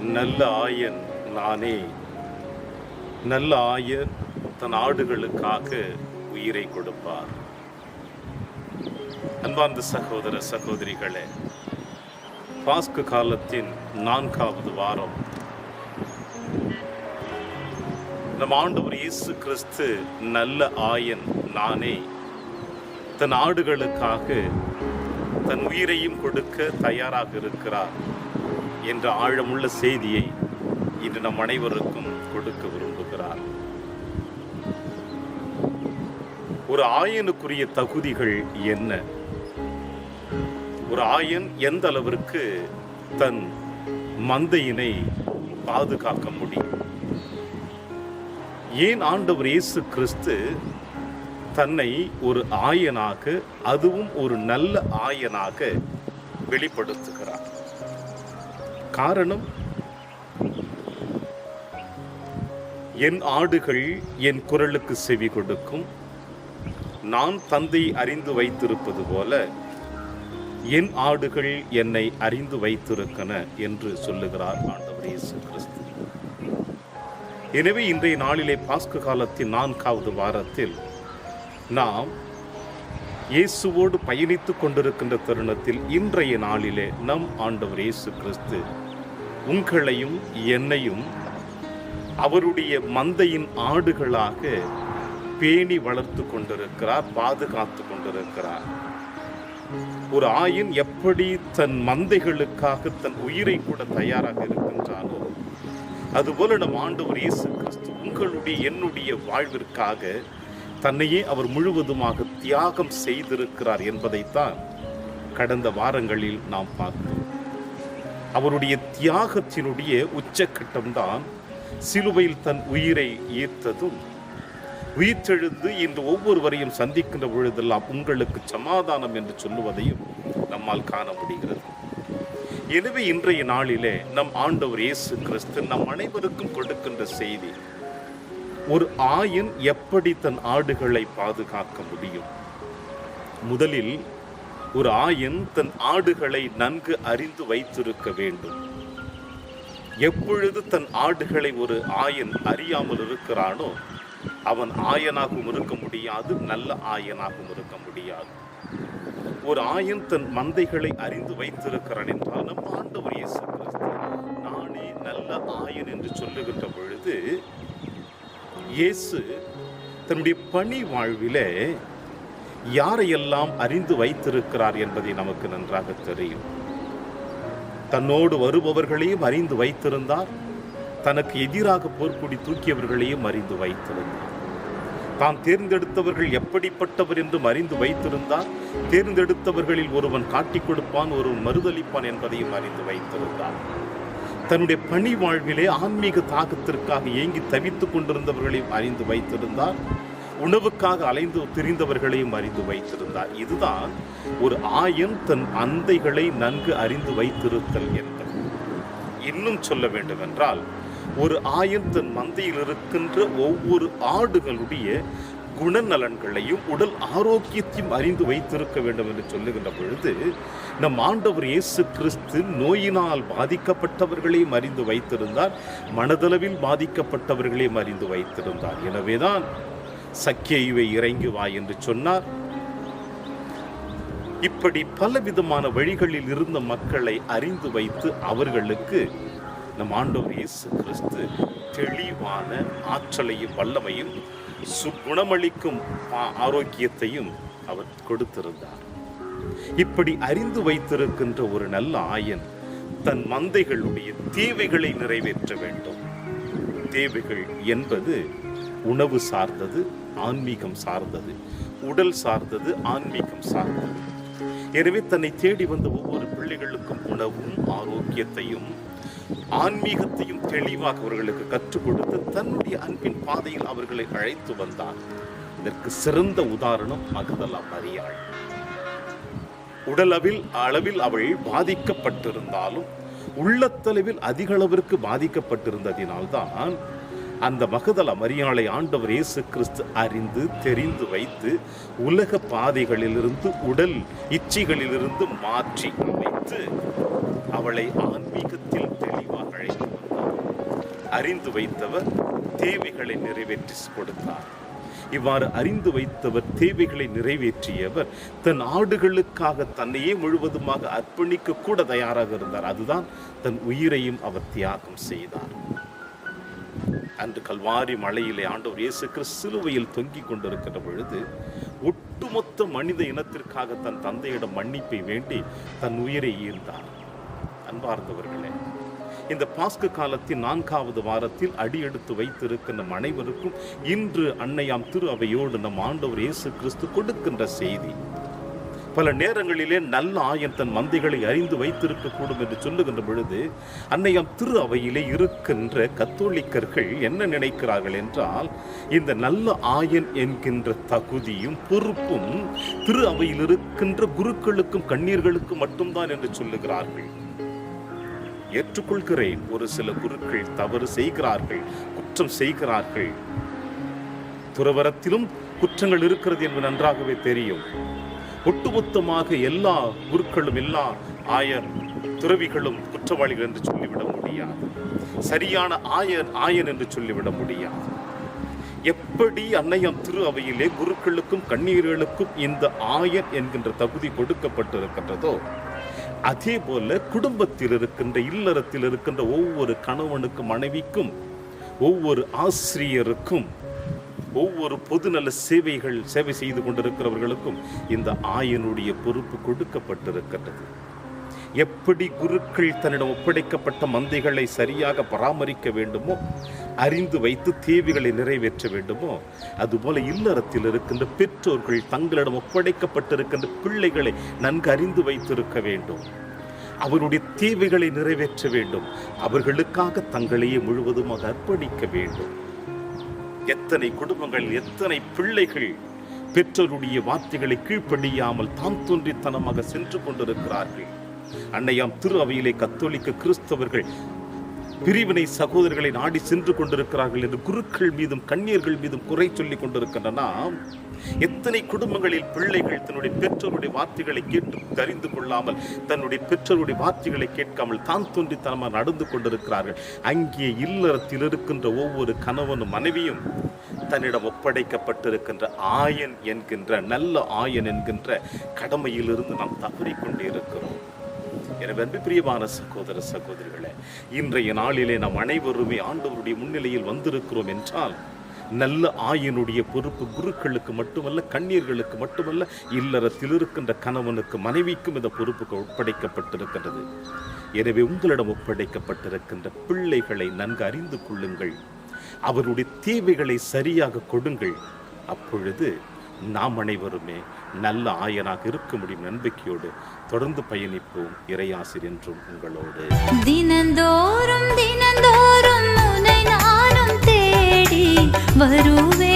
நல்ல ஆயன் நானே. நல்ல ஆயர் தன் ஆடுகளுக்காக உயிரை கொடுப்பார். அன்பார்ந்த சகோதர சகோதரிகளே பாஸ்கு காலத்தின் நான்காவது வாரம். நம் ஆண்டவர் இயேசு கிறிஸ்து நல்ல ஆயன் நானே. தன் ஆடுகளுக்காக தன் உயிரையும் கொடுக்க தயாராக இருக்கிறார். என்ற ஆழமுள்ள செய்தியை இன்று நம் அனைவருக்கும் கொடுக்க விரும்புகிறார். ஒரு ஆயனுக்குரிய தகுதிகள் என்ன? ஒரு ஆயன் எந்த அளவிற்கு தன் மந்தையினை பாதுகாக்க முடியும்? ஏன் ஆண்டவர் இயேசு கிறிஸ்து தன்னை ஒரு ஆயனாக அதுவும் ஒரு நல்ல ஆயனாக வெளிப்படுத்துகிறார்? காரணம்? என் ஆடுகள் என் குரலுக்கு செவி கொடுக்கும். நான் தந்தை அறிந்து வைத்திருப்பது போல என் ஆடுகள் என்னை அறிந்து வைத்திருக்கன என்று சொல்லுகிறார் ஆண்டவர் இயேசு கிறிஸ்து. எனவே இன்றைய நாளிலே பாஸ்கு காலத்தின் நான்காவது வாரத்தில் நாம் இயேசுவோடு பயணித்துக் கொண்டிருக்கின்ற தருணத்தில் இன்றைய நாளிலே நம் ஆண்டவர் இயேசு கிறிஸ்து உங்களையும் என்னையும் அவருடைய மந்தையின் ஆடுகளாக பேணி வளர்த்து கொண்டிருக்கிறார் பாதுகாத்து கொண்டிருக்கிறார். ஒரு ஆயின் எப்படி தன் மந்தைகளுக்காக தன் உயிரை கூட தயாராக இருக்கின்றானோ அதுபோல நம் ஆண்டவர் இயேசு கிறிஸ்து உங்களுடைய என்னுடைய வாழ்விற்காக தன்னையே அவர் முழுவதுமாக தியாகம் செய்திருக்கிறார் என்பதைத்தான் கடந்த வாரங்களில் நாம் பார்த்தோம். அவருடைய தியாகத்தினுடைய உச்சக்கட்டம்தான் சிலுவையில் தன் உயிரை ஈர்த்ததும். உயிர்த்தெழுந்து இன்று ஒவ்வொருவரையும் சந்திக்கின்ற பொழுதெல்லாம் உங்களுக்கு சமாதானம் என்று சொல்லுவதையும் நம்மால் காண முடிகிறது. எனவே இன்றைய நாளிலே நம் ஆண்டவர் இயேசு கிறிஸ்து நம் அனைவருக்கும் கொடுக்கின்ற செய்தி ஒரு ஆயன் எப்படி தன் ஆடுகளை பாதுகாக்க முடியும்? முதலில் ஒரு ஆயன் தன் ஆடுகளை நன்கு அறிந்து வைத்திருக்க வேண்டும். எப்பொழுது தன் ஆடுகளை ஒரு ஆயன் அறியாமல் இருக்கிறானோ அவன் ஆயனாகவும் இருக்க முடியாது நல்ல ஆயனாகவும் இருக்க முடியாது. ஒரு ஆயன் தன் மந்தைகளை அறிந்து வைத்திருக்கிறான் என்றால் நம் ஆண்டவர் இயேசு கிறிஸ்து நானே நல்ல ஆயன் என்று சொல்லுகின்ற பொழுது இயேசு தன்னுடைய பணி வாழ்விலே யாரையெல்லாம் அறிந்து வைத்திருக்கிறார் என்பதை நமக்கு நன்றாக தெரியும். தன்னோடு வருபவர்களையும் அறிந்து வைத்திருந்தார். தனக்கு எதிராக போர்க்குடி தூக்கியவர்களையும் அறிந்து வைத்திருந்தார். தான் தேர்ந்தெடுத்தவர்கள் எப்படிப்பட்டவர் என்றும் அறிந்து வைத்திருந்தார். தேர்ந்தெடுத்தவர்களில் ஒருவன் காட்டிக் கொடுப்பான் ஒருவன் மறுதளிப்பான் என்பதையும் அறிந்து வைத்திருந்தார். தன்னுடைய பணி வாழ்விலே ஆன்மீக தாக்கத்திற்காக ஏங்கி தவித்துக் கொண்டிருந்தவர்களையும் அறிந்து வைத்திருந்தார். உணவுக்காக அலைந்து திரிந்தவர்களையும் அறிந்து வைத்திருந்தார். இதுதான் ஒரு ஆயன் தன் அந்தைகளை நன்கு அறிந்து வைத்திருத்தல் என்பது. இன்னும் சொல்ல வேண்டும் என்றால் ஒரு ஆயன் தன் மந்தையில் இருக்கின்ற ஒவ்வொரு ஆடுகளுடைய குணநலன்களையும் உடல் ஆரோக்கியத்தையும் அறிந்து வைத்திருக்க வேண்டும் என்று சொல்லுகின்ற பொழுது நம் ஆண்டவர் இயேசு கிறிஸ்து நோயினால் பாதிக்கப்பட்டவர்களையும் அறிந்து வைத்திருந்தார் மனதளவில் பாதிக்கப்பட்டவர்களையும் அறிந்து வைத்திருந்தார். எனவேதான் சக்கியுவை இறங்கி வா என்று சொன்னார். இப்படி பலவிதமான வழிகளில் இருந்த மக்களை அறிந்து வைத்து அவர்களுக்கு நம் ஆண்டவர் இயேசு கிறிஸ்து தெளிவான ஆற்றலையும் வல்லமையும் சுகுணமளிக்கும் ஆரோக்கியத்தையும் அவர் கொடுத்திருந்தார். இப்படி அறிந்து வைத்திருக்கின்ற ஒரு நல்ல ஆயன் தன் மந்தைகளுடைய தேவைகளை நிறைவேற்ற வேண்டும். தேவைகள் என்பது உணவு சார்ந்தது ஆன்மீகம் சார்ந்தது உடல் சார்ந்தது ஆன்மீகம் சார்ந்தது. எனவே தன்னை தேடி வந்த ஒவ்வொரு பிள்ளைகளுக்கும் உணவும் ஆரோக்கியத்தையும் ஆன்மீகத்தையும் தெளிவாக அவர்களுக்கு கற்றுக் கொடுத்து தன்னுடைய அன்பின் பாதையில் அவர்களை அழைத்து வந்தார். இதற்கு சிறந்த உதாரணம் மகதலா மரியாள். உடலவில் அளவில் அவள் பாதிக்கப்பட்டிருந்தாலும் உள்ளத்தளவில் அதிக அளவிற்கு பாதிக்கப்பட்டிருந்ததினால்தான் அந்த மகதல மரியாளை ஆண்டவர் இயேசு கிறிஸ்து அறிந்து தெரிந்து வைத்து உலக பாதைகளிலிருந்து உடல் இச்சைகளிலிருந்து மாற்றி அமைத்து அவளை ஆன்மீகத்தில் தெளிவாக அழைத்து அறிந்து வைத்தவர் தேவைகளை நிறைவேற்றி கொடுத்தார். இவ்வாறு அறிந்து வைத்தவர் தேவைகளை நிறைவேற்றியவர் தன் ஆடுகளுக்காக தன்னையே முழுவதுமாக அர்ப்பணிக்க கூட தயாராக இருந்தார். அதுதான் தன் உயிரையும் அவர் தியாகம் செய்தார். அன்று கல்வாரி மலையிலே ஆண்டவர் இயேசு கிறிஸ்து சிலுவையில் தொங்கிக் கொண்டிருக்கிற பொழுது ஒட்டுமொத்த மனித இனத்திற்காக தன் தந்தையிடம் மன்னிப்பை வேண்டி தன் உயிரை ஈர்த்தார். அன்பார்ந்தவர்களே இந்த பாஸ்கு காலத்தின் நான்காவது வாரத்தில் அடியெடுத்து வைத்திருக்கின்ற அனைவருக்கும் இன்று அன்னையாம் திரு அவையோடு நம் ஆண்டவர் இயேசு கிறிஸ்து கொடுக்கின்ற செய்தி. பல நேரங்களிலே நல்ல ஆயன் தன் மந்தைகளை அறிந்து வைத்திருக்கக்கூடும் என்று சொல்லுகின்ற பொழுது அன்னையம் திரு அவையிலே இருக்கின்ற கத்தோலிக்கர்கள் என்ன நினைக்கிறார்கள் என்றால் இந்த நல்ல ஆயன் என்கின்ற தகுதியும் பொறுப்பும் திரு அவையில் இருக்கின்ற குருக்களுக்கும் கண்ணீர்களுக்கும் மட்டும்தான் என்று சொல்லுகிறார்கள். ஏற்றுக்கொள்கிறேன். ஒரு சில குருக்கள் தவறு செய்கிறார்கள் குற்றம் செய்கிறார்கள். துறவரத்திலும் குற்றங்கள் இருக்கிறது என்பது நன்றாகவே தெரியும். ஒட்டுமொத்தமாக எல்லா குருக்களும் எல்லா ஆயர் துறவிகளும் குற்றவாளிகள் என்று சொல்லிவிட முடியாது. சரியான ஆயர் ஆயன் என்று சொல்லிவிட முடியாது. எப்படி அன்னையம் திரு அவையிலே குருக்களுக்கும் கண்ணீர்களுக்கும் இந்த ஆயன் என்கின்ற தகுதி கொடுக்கப்பட்டிருக்கின்றதோ அதே போல குடும்பத்தில் இருக்கின்ற இல்லறத்தில் இருக்கின்ற ஒவ்வொரு கணவனுக்கும் மனைவிக்கும் ஒவ்வொரு ஆசிரியருக்கும் ஒவ்வொரு பொதுநல சேவைகள் சேவை செய்து கொண்டிருக்கிறவர்களுக்கும் இந்த ஆயனுடைய பொறுப்பு கொடுக்கப்பட்டிருக்கிறது எப்படி குருக்கள் தன்னிடம் ஒப்படைக்கப்பட்ட மந்தைகளை சரியாக பராமரிக்க வேண்டுமோ அறிந்து வைத்து தேவைகளை நிறைவேற்ற வேண்டுமோ அதுபோல இல்லறத்தில் இருக்கின்ற பெற்றோர்கள் தங்களிடம் ஒப்படைக்கப்பட்டிருக்கின்ற பிள்ளைகளை நன்கு அறிந்து வைத்திருக்க வேண்டும். அவருடைய தேவைகளை நிறைவேற்ற வேண்டும். அவர்களுக்காக தங்களையே முழுவதுமாக அர்ப்பணிக்க வேண்டும். எத்தனை குடும்பங்கள் எத்தனை பிள்ளைகள் பெற்றோருடைய வார்த்தைகளை கீழ்ப்படியாமல் தாம் தோன்றித்தனமாக சென்று கொண்டிருக்கிறார்கள். அன்னையாம் திரு அவையிலே கத்தோலிக்க கிறிஸ்தவர்கள் பிரிவினை சகோதரர்களை நாடி சென்று கொண்டிருக்கிறார்கள் என்று குருக்கள் மீதும் கண்ணீர்கள் மீதும் குறை சொல்லிக் கொண்டிருக்கின்றன. எத்தனை குடும்பங்களில் பிள்ளைகள் தன்னுடைய பெற்றோருடைய வார்த்தைகளை கேட்டு தெரிந்து கொள்ளாமல் தன்னுடைய பெற்றோருடைய வார்த்தைகளை கேட்காமல் தான் தோன்றித்தனமாக நடந்து கொண்டிருக்கிறார்கள். அங்கே இல்லறத்தில் இருக்கின்ற ஒவ்வொரு கணவனும் மனைவியும் தன்னிடம் ஒப்படைக்கப்பட்டிருக்கின்ற ஆயன் என்கின்ற நல்ல ஆயன் என்கின்ற கடமையிலிருந்து நாம் தவறிக்கொண்டே இருக்கிறோம். எனவே அன்பு பிரியமான சகோதர சகோதரிகளே இன்றைய நாளிலே நாம் அனைவருமே ஆண்டவருடைய முன்னிலையில் வந்திருக்கிறோம் என்றால் நல்ல ஆயினுடைய பொறுப்பு குருக்களுக்கு மட்டுமல்ல கண்ணீர்களுக்கு மட்டுமல்ல இல்லறத்தில் இருக்கின்ற கணவனுக்கு மனைவிக்கும் இந்த பொறுப்புக்கு ஒப்படைக்கப்பட்டிருக்கின்றது. எனவே உங்களிடம் ஒப்படைக்கப்பட்டிருக்கின்ற பிள்ளைகளை நன்கு அறிந்து கொள்ளுங்கள். அவருடைய தேவைகளை சரியாக கொடுங்கள். அப்பொழுது நாம் அனைவருமே நல்ல ஆயனாக இருக்க முடியும் நம்பிக்கையோடு தொடர்ந்து பயணிப்போம் இறையாசிர் என்றும் உங்களோடு. தினந்தோறும் தினந்தோறும் தேடி வருவே